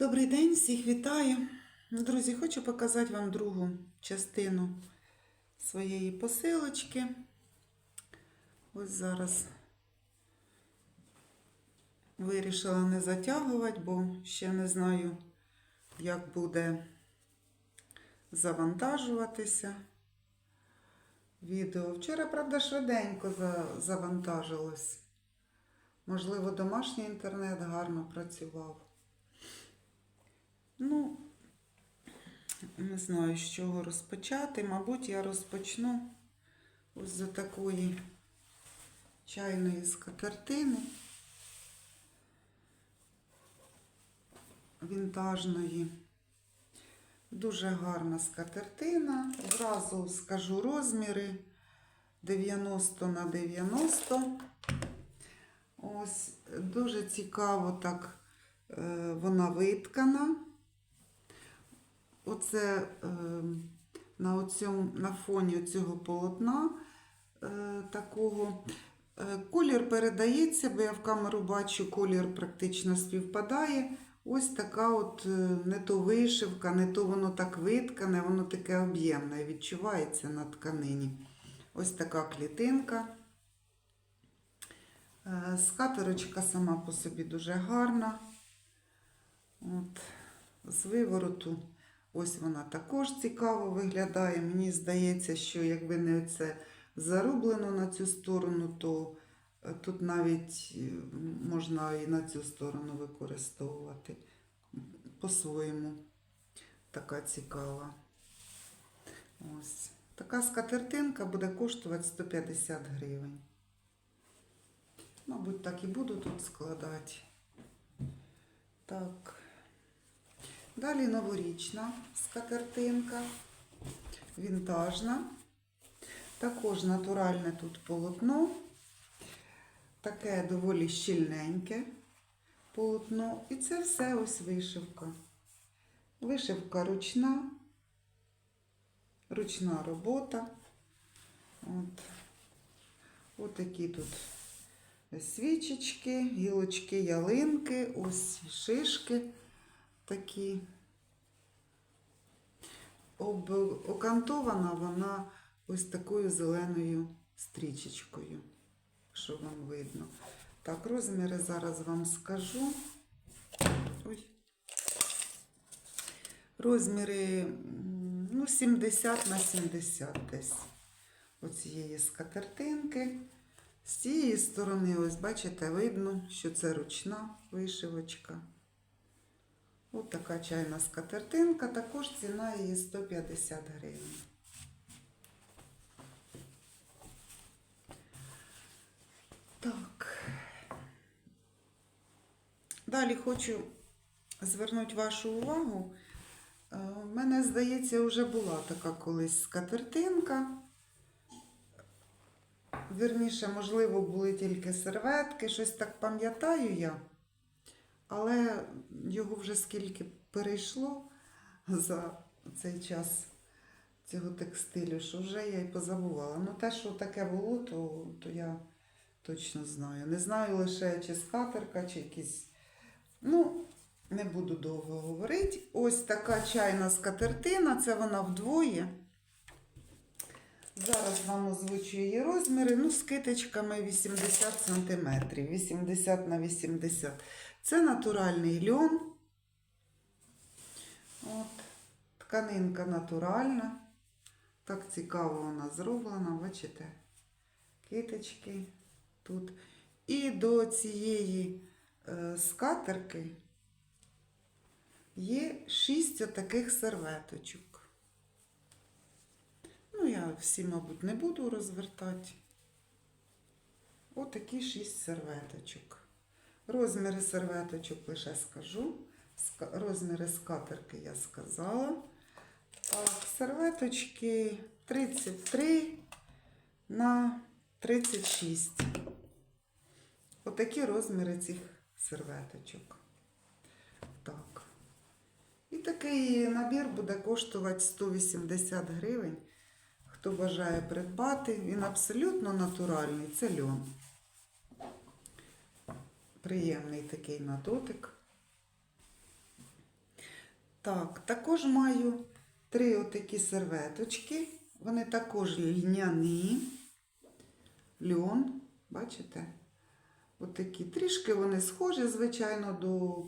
Добрий день, всіх вітаю. Друзі, хочу показати вам другу частину своєї посилочки. Ось зараз вирішила не затягувати, бо ще не знаю, як буде завантажуватися відео. Вчора, правда, швиденько завантажилось. Можливо, домашній інтернет гарно працював. Ну, не знаю, з чого розпочати. Мабуть, я розпочну ось з такої чайної скатертини. Вінтажної. Дуже гарна скатертина. Зразу скажу розміри 90 на 90. Ось дуже цікаво так е, вона виткана. Оце е, на, оцьому, на фоні цього полотна е, такого. Е, колір передається, бо я в камеру бачу, колір практично співпадає. Ось така от е, не то вишивка, не то воно так виткане, воно таке об'ємне, відчувається на тканині. Ось така клітинка. Е, Скатерочка сама по собі дуже гарна. От, з вивороту, ось вона також цікаво виглядає. Мені здається, що якби не це зарублено на цю сторону, то е, тут навіть е, можна і на цю сторону використовувати по-своєму. Така цікава. Ось. Така скатертинка буде коштувати 150 гривень. Мабуть, так і буду тут складати. Так. Далі новорічна скатертинка, вінтажна. Також натуральне тут полотно. Таке доволі щільненьке полотно. І це все ось вишивка. Вишивка ручна, ручна робота. От. От такі тут свічечки, гілочки, ялинки, ось шишки такі. Об, окантована вона ось такою зеленою стрічечкою, що вам видно. Так, розміри зараз вам скажу. Ой. Розміри ну, 70 на 70 десь оцієї скатертинки. З цієї сторони, ось бачите, видно, що це ручна вишивочка. Ось така чайна скатертинка, також ціна її 150 гривень. Так. Далі хочу звернути вашу увагу. Е, В мене, здається, вже була така колись скатертинка. Вірніше, можливо, були тільки серветки, щось так пам'ятаю я. Але його вже скільки перейшло за цей час цього текстилю, що вже я й позабувала. Ну, те, що таке було, то, то я точно знаю. Не знаю лише, чи скатерка, чи якісь. Ну, не буду довго говорити. Ось така чайна скатертина, це вона вдвоє. Зараз вам озвучу її розміри. Ну, з китичками 80 см. 80 на 80 Це натуральний льон. От. Тканинка натуральна. Так цікаво вона зроблена, бачите? Китички тут. І до цієї е, скатерки є шість отаких серветочок. Ну, я всі, мабуть, не буду розвертати. Отакі шість серветочок. Розміри серветочок лише скажу. Ска- Розміри скатерки я сказала. Так, серветочки 33 на 36. Отакі розміри цих серветочок. Так. І такий набір буде коштувати 180 гривень. Хто бажає придбати, він абсолютно натуральний, це льон. Приємний такий на дотик. Так, також маю три отакі серветочки. Вони також льняні. Льон, бачите? Отакі. Трішки вони схожі, звичайно, до,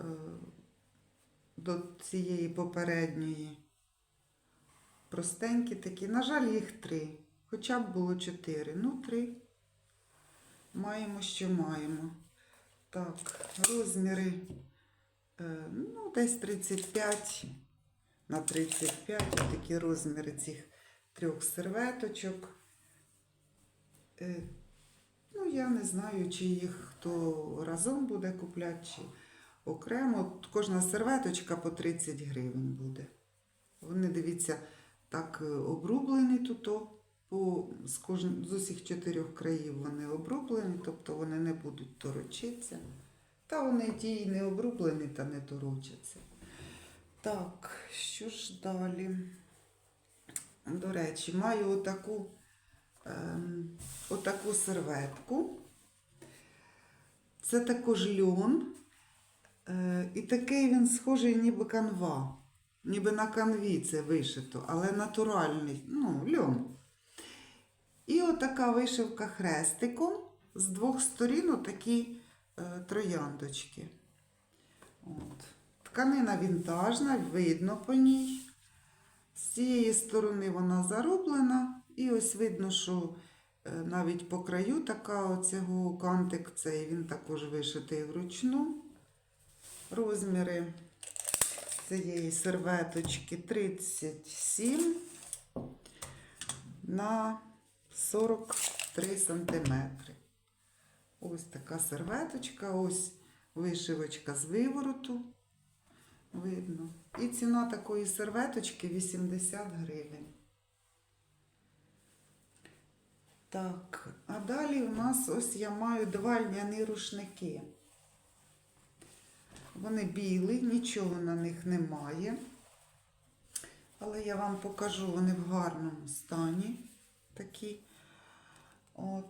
е, до цієї попередньої. Простенькі такі. На жаль, їх три. Хоча б було чотири. Ну, три. Маємо, що маємо. Так, розміри. Е, Ну, десь 35 на 35 такі розміри цих трьох серветочок. Е, Ну, я не знаю, чи їх хто разом буде купляти, чи окремо. Кожна серветочка по 30 гривень буде. Вони, дивіться, так е, обрублені тут. По, з, кожн... з усіх чотирьох країв вони обрублені, тобто вони не будуть торочитися. Та вони ті і не обрублені та не торочаться. Так, що ж далі? До речі, маю отаку, ем, отаку серветку. Це також льон. Е, і такий він схожий ніби канва. Ніби на канві це вишито, але натуральний, ну, льон. І отака вишивка хрестиком. З двох сторін отакі е, трояндочки. От. Тканина вінтажна, видно по ній. З цієї сторони вона зароблена, і ось видно, що е, навіть по краю така оцього кантик цей, він також вишитий вручну. Розміри цієї серветочки 37 на 43 сантиметри. Ось така серветочка, ось вишивочка з вивороту. Видно. І ціна такої серветочки 80 гривень. Так, а далі у нас ось я маю два льняні рушники. Вони білі, нічого на них немає. Але я вам покажу, вони в гарному стані такі. От,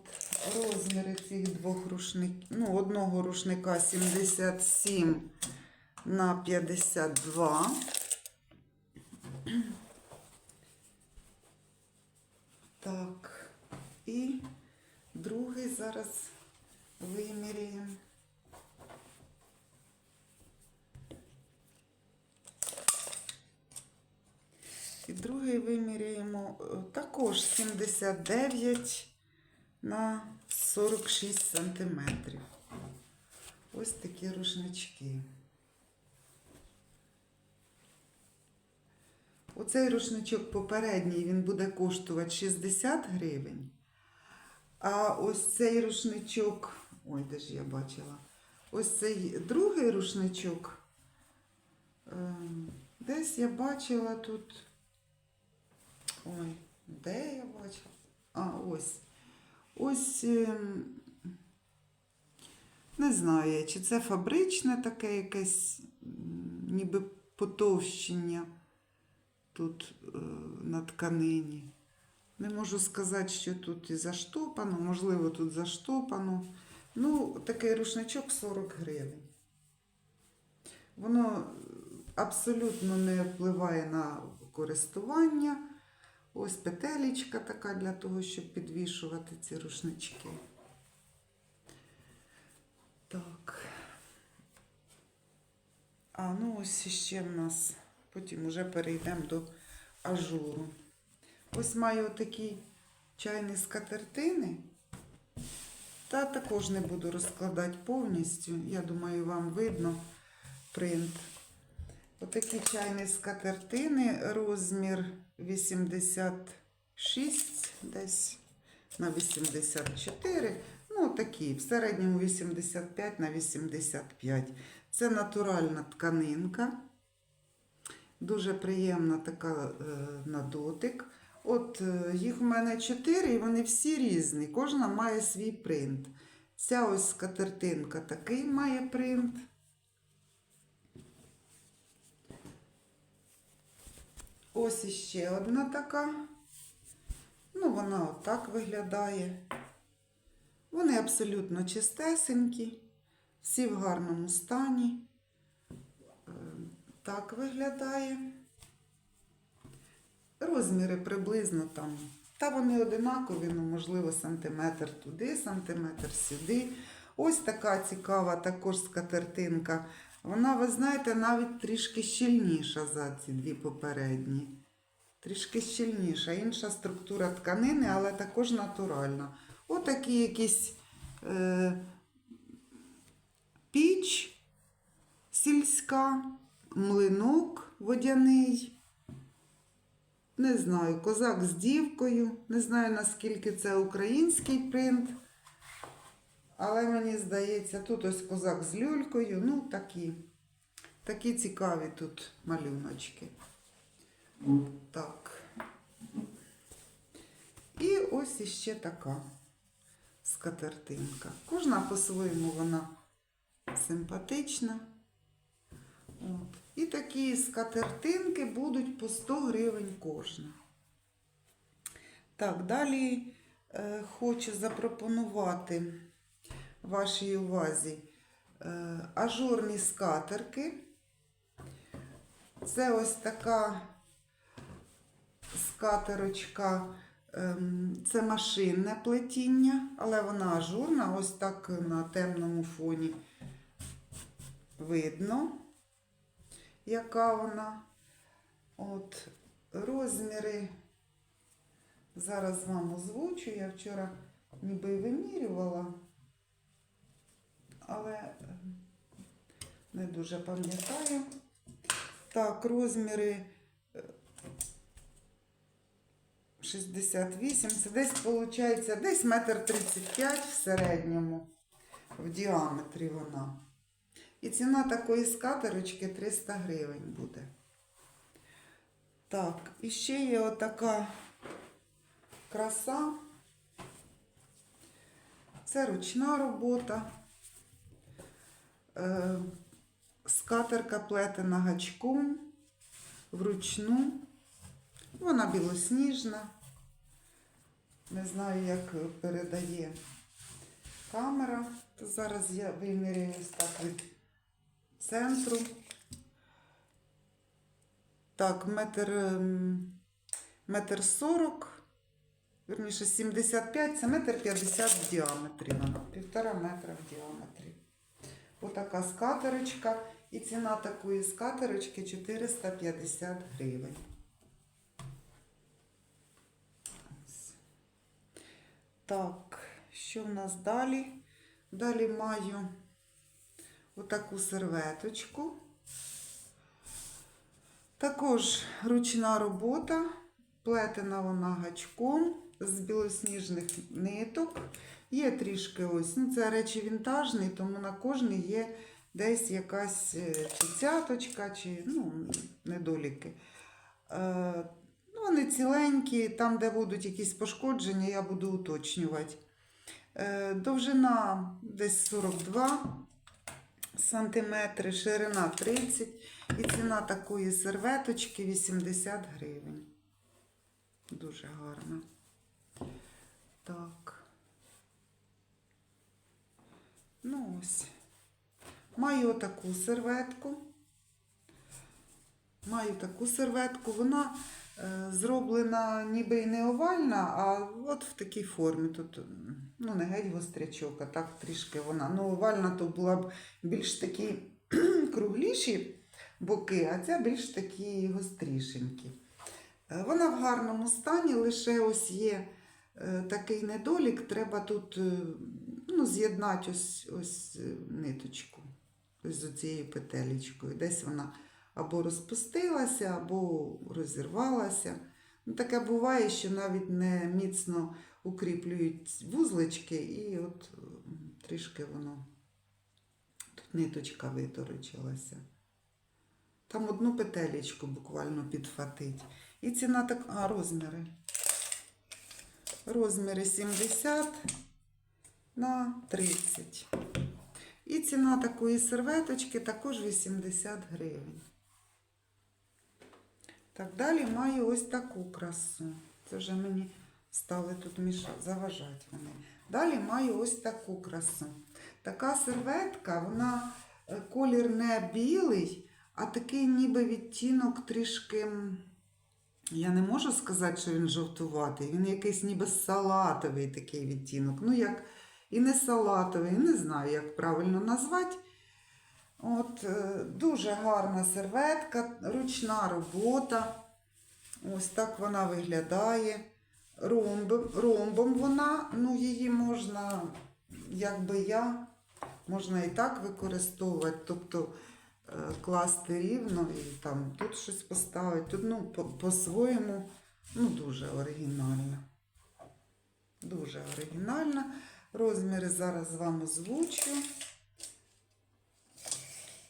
розміри цих двох рушників. Ну, одного рушника 77 на 52. Так, і другий зараз виміряємо. І другий виміряємо е, також 79 на 46 сантиметрів. Ось такі рушнички. Оцей рушничок попередній він буде коштувати 60 гривень. А ось цей рушничок, ой, де ж я бачила, ось цей другий рушничок. ем, Десь я бачила тут. Ой, де я бачила? А, ось. Ось. ем, Не знаю, чи це фабричне таке якесь, ніби потовщення тут е, на тканині. Не можу сказати, що тут і заштопано, можливо, тут заштопано. Ну, такий рушничок 40 гривень. Воно абсолютно не впливає на користування. Ось петелечка така для того, щоб підвішувати ці рушнички. Так. А ну ось ще в нас. Потім вже перейдемо до ажуру. Ось маю такі чайні скатертини. Та також не буду розкладати повністю. Я думаю, вам видно принт. Отакі чайні скатертини, розмір 86, десь на 84. Ну, такі, в середньому 85 на 85. Це натуральна тканинка. Дуже приємна така е, на дотик. От е, їх в мене чотири, і вони всі різні. Кожна має свій принт. Ця ось скатертинка такий має принт. Ось іще одна така. Ну, вона отак виглядає. Вони абсолютно чистесенькі, всі в гарному стані. Е, так виглядає. Розміри приблизно там. Та вони одинакові, ну, можливо, сантиметр туди, сантиметр сюди. Ось така цікава також скатертинка. Вона, ви знаєте, навіть трішки щільніша за ці дві попередні. Трішки щільніша. Інша структура тканини, але також натуральна. Отакі якісь е, піч сільська, млинок водяний. Не знаю, козак з дівкою. Не знаю, наскільки це український принт. Але мені здається, тут ось козак з люлькою. Ну, такі. Такі цікаві тут малюночки. Так. І ось іще така скатертинка. Кожна по-своєму вона симпатична. От. І такі скатертинки будуть по 100 гривень кожна. Так, далі е, хочу запропонувати вашій увазі е, ажурні скатерки. Це ось така скатерочка, ем, це машинне плетіння, але вона ажурна, ось так на темному фоні видно, яка вона. От розміри. Зараз вам озвучу. Я вчора ніби вимірювала, але е, не дуже пам'ятаю. Так, розміри е, 68, це десь виходить, десь метр 35 в середньому, в діаметрі вона. І ціна такої скатерочки 300 гривень буде. Так, і ще є отака краса. Це ручна робота. Скатерка плетена гачком вручну. Вона білосніжна. Не знаю, як передає камера. Зараз я виміряю ось так від центру. Так, метр, ем, метр сорок, верніше 75, це метр 50 в діаметрі півтора метра в діаметрі. Отака скатерочка. І ціна такої скатерочки 450 гривень. Так, що в нас далі? Далі маю отаку серветочку. Також ручна робота, плетена вона гачком з білосніжних ниток. Є трішки ось, ну це речі вінтажні, тому на кожній є десь якась е, чи цяточка, чи ну, недоліки. Е, ну, вони ціленькі, там, де будуть якісь пошкодження, я буду уточнювати. Е, довжина десь 42 сантиметри, ширина 30 і ціна такої серветочки 80 гривень. Дуже гарна. Так. Ну ось. Маю таку серветку. Маю таку серветку. Вона е, зроблена ніби і не овальна, а от в такій формі. Тут ну, не геть гострячок, а так трішки вона. Ну, овальна то була б більш такі кругліші боки, а ця більш такі гострішенькі. Е, Вона в гарному стані, лише ось є е, такий недолік, треба тут ну, з'єднати ось, ось ниточку ось з цією петелечкою. Десь вона або розпустилася, або розірвалася. Ну, таке буває, що навіть не міцно укріплюють вузлички, і от трішки воно тут ниточка виторочилася. Там одну петелечку буквально підфатить. І ціна так. А, розміри. Розміри 70 на 30. І ціна такої серветочки також 80 гривень. Так, далі маю ось таку красу. Це вже мені стали тут мішати, заважати вони. Далі маю ось таку красу. Така серветка, вона е, колір не білий, а такий ніби відтінок трішки. Я не можу сказати, що він жовтуватий. Він якийсь ніби салатовий такий відтінок. Ну, як і не салатовий, не знаю, як правильно назвати. От, е, дуже гарна серветка, ручна робота. Ось так вона виглядає. Ромбом, ромбом вона, ну її можна, якби я, можна і так використовувати, тобто е, класти рівно і там тут щось поставити. Тут ну, по- по-своєму ну, дуже оригінально. Дуже оригінально. Розміри зараз вам озвучу.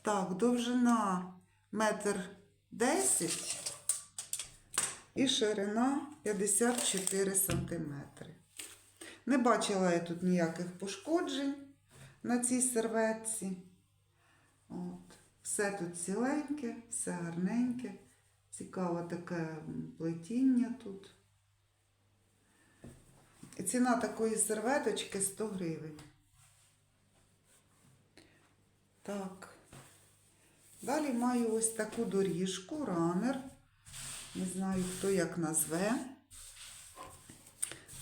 Так, довжина метр десять і ширина 54 сантиметри. Не бачила я тут ніяких пошкоджень на цій серветці. От. Все тут ціленьке, все гарненьке. Цікаве таке плетіння тут. Ціна такої серветочки 100 гривень. Так. Далі маю ось таку доріжку, ранер. Не знаю, хто як назве.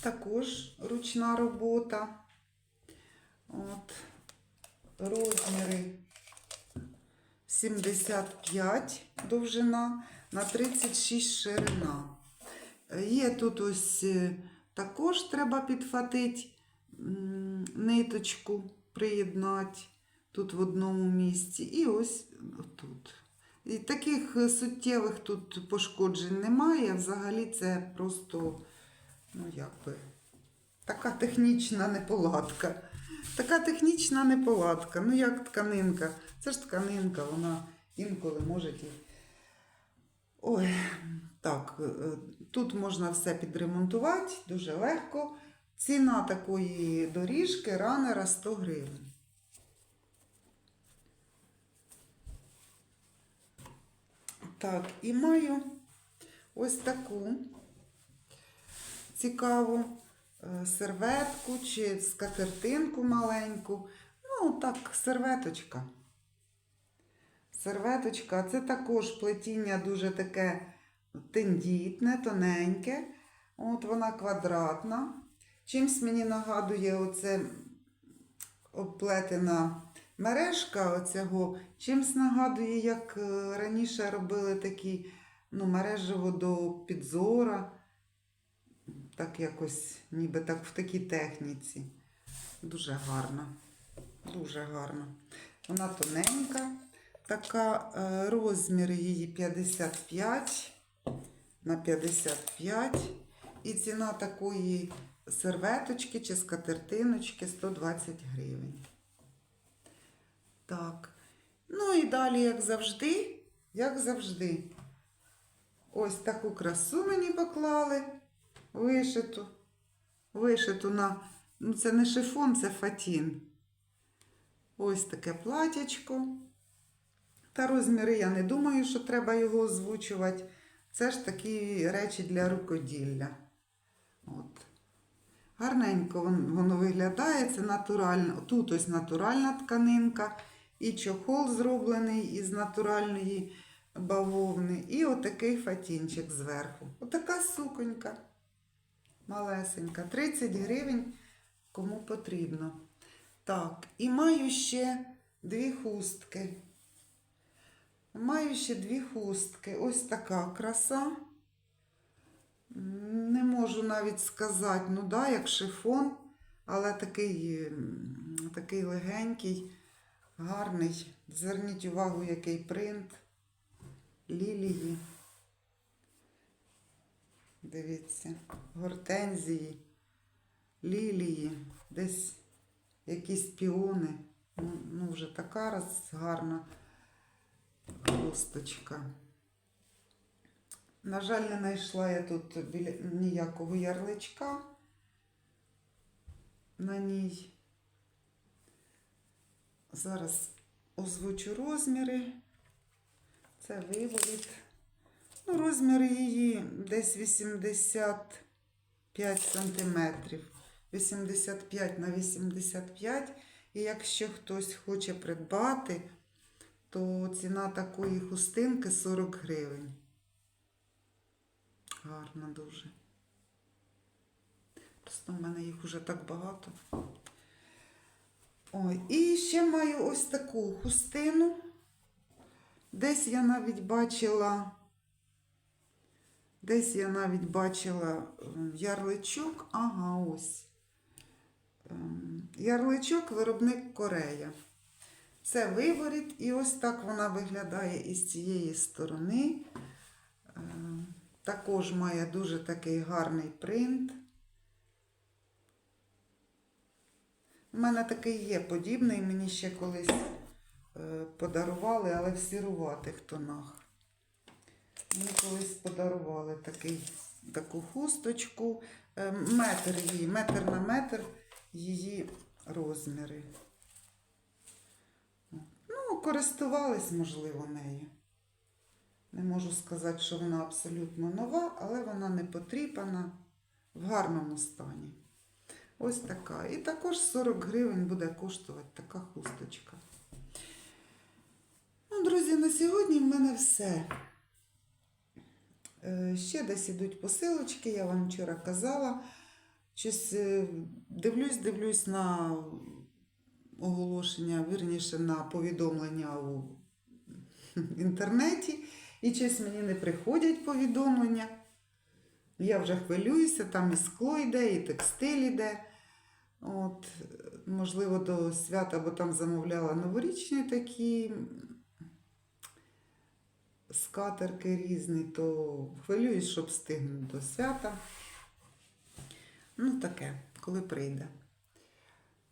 Також ручна робота. От. Розміри 75 довжина на 36 ширина. Є тут ось е, також треба підфатити ниточку, приєднати тут в одному місці. І ось тут. І таких суттєвих тут пошкоджень немає. Взагалі це просто, ну якби, така технічна неполадка. Така технічна неполадка. Ну, як тканинка. Це ж тканинка, вона інколи може. Ой, так, е, тут можна все підремонтувати дуже легко. Ціна такої доріжки ранера 100 гривень. Так, і маю ось таку цікаву е, серветку чи скатертинку маленьку. Ну, так, серветочка. Серветочка, це також плетіння дуже таке тендітне, тоненьке. От вона квадратна. Чимсь мені нагадує оце обплетена мережка оцього. Чимсь нагадує, як е, раніше робили такі ну, мережево до підзора. Так якось, ніби так в такій техніці. Дуже гарна. Дуже гарна. Вона тоненька. Така е, розмір її 55 на 55. І ціна такої серветочки чи скатертиночки 120 гривень. Так. Ну і далі, як завжди, як завжди. Ось таку красу мені поклали. Вишиту. Вишиту на. Ну, це не шифон, це фатін. Ось таке платячко. Та розміри я не думаю, що треба його озвучувати. Це ж такі речі для рукоділля. От. Гарненько воно виглядає, це натурально. Тут ось натуральна тканинка, і чохол зроблений із натуральної бавовни, і отакий фатінчик зверху. Отака суконька. Малесенька. 30 гривень кому потрібно. Так, і маю ще дві хустки. Маю ще дві хустки. Ось така краса. Не можу навіть сказати, ну да, як шифон, але такий, такий легенький, гарний. Зверніть увагу, який принт. Лілії. Дивіться, гортензії, лілії, десь якісь піони. Ну, ну вже така раз гарна хусточка. На жаль, не знайшла я тут біля ніякого ярличка на ній. Зараз озвучу розміри. Це виворіт. Ну, розмір її десь 85 сантиметрів. 85 на 85. І якщо хтось хоче придбати, то ціна такої хустинки 40 гривень. Гарна дуже. Просто в мене їх уже так багато. Ой, і ще маю ось таку хустину. Десь я навіть бачила, десь я навіть бачила ем, ярличок. Ага, ось. Ем, Ярличок виробник Корея. Це виворіт, і ось так вона виглядає із цієї сторони. Ем, Також має дуже такий гарний принт. У мене такий є подібний, мені ще колись е, подарували, але в сіруватих тонах. Мені колись подарували такий, таку хусточку. Е, Метр її, метр на метр її розміри. Користувались, можливо, нею. Не можу сказати, що вона абсолютно нова, але вона не потріпана в гарному стані. Ось така. І також 40 гривень буде коштувати така хусточка. Ну, друзі, на сьогодні в мене все. Е, Ще десь ідуть посилочки, я вам вчора казала. Щось е, дивлюсь, дивлюсь на оголошення, вірніше на повідомлення у інтернеті. І щось мені не приходять повідомлення. Я вже хвилююся, там і скло йде, і текстиль йде. От, можливо, до свята, бо там замовляла новорічні такі скатерки різні, то хвилююсь, щоб встигнути до свята. Ну, таке, коли прийде.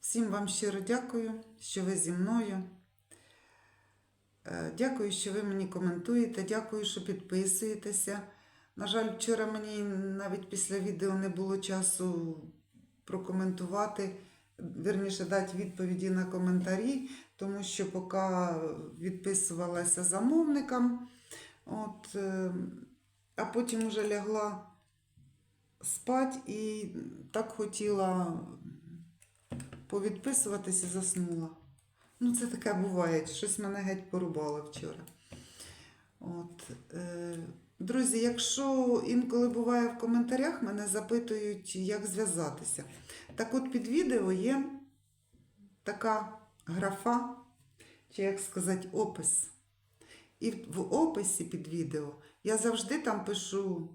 Всім вам щиро дякую, що ви зі мною. Е, Дякую, що ви мені коментуєте. Дякую, що підписуєтеся. На жаль, вчора мені навіть після відео не було часу прокоментувати, вірніше дати відповіді на коментарі, тому що поки відписувалася замовникам, от, е, а потім вже лягла спать і так хотіла повідписуватися, заснула. Ну, це таке буває, щось мене геть порубало вчора. От, е, друзі, якщо інколи буває в коментарях, мене запитують, як зв'язатися. Так от під відео є така графа, чи як сказати, опис. І в описі під відео я завжди там пишу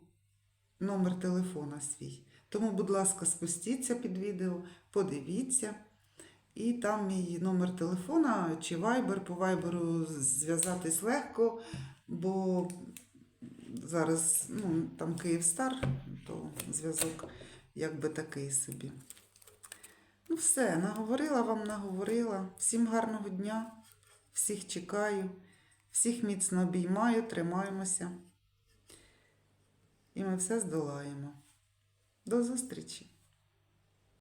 номер телефона свій. Тому, будь ласка, спустіться під відео, подивіться. І там мій номер телефона чи вайбер. По вайберу зв'язатись легко, бо зараз ну, там Київстар, то зв'язок якби такий собі. Ну, все, наговорила вам, наговорила. Всім гарного дня, всіх чекаю, всіх міцно обіймаю, тримаємося. І ми все здолаємо. До зустрічі!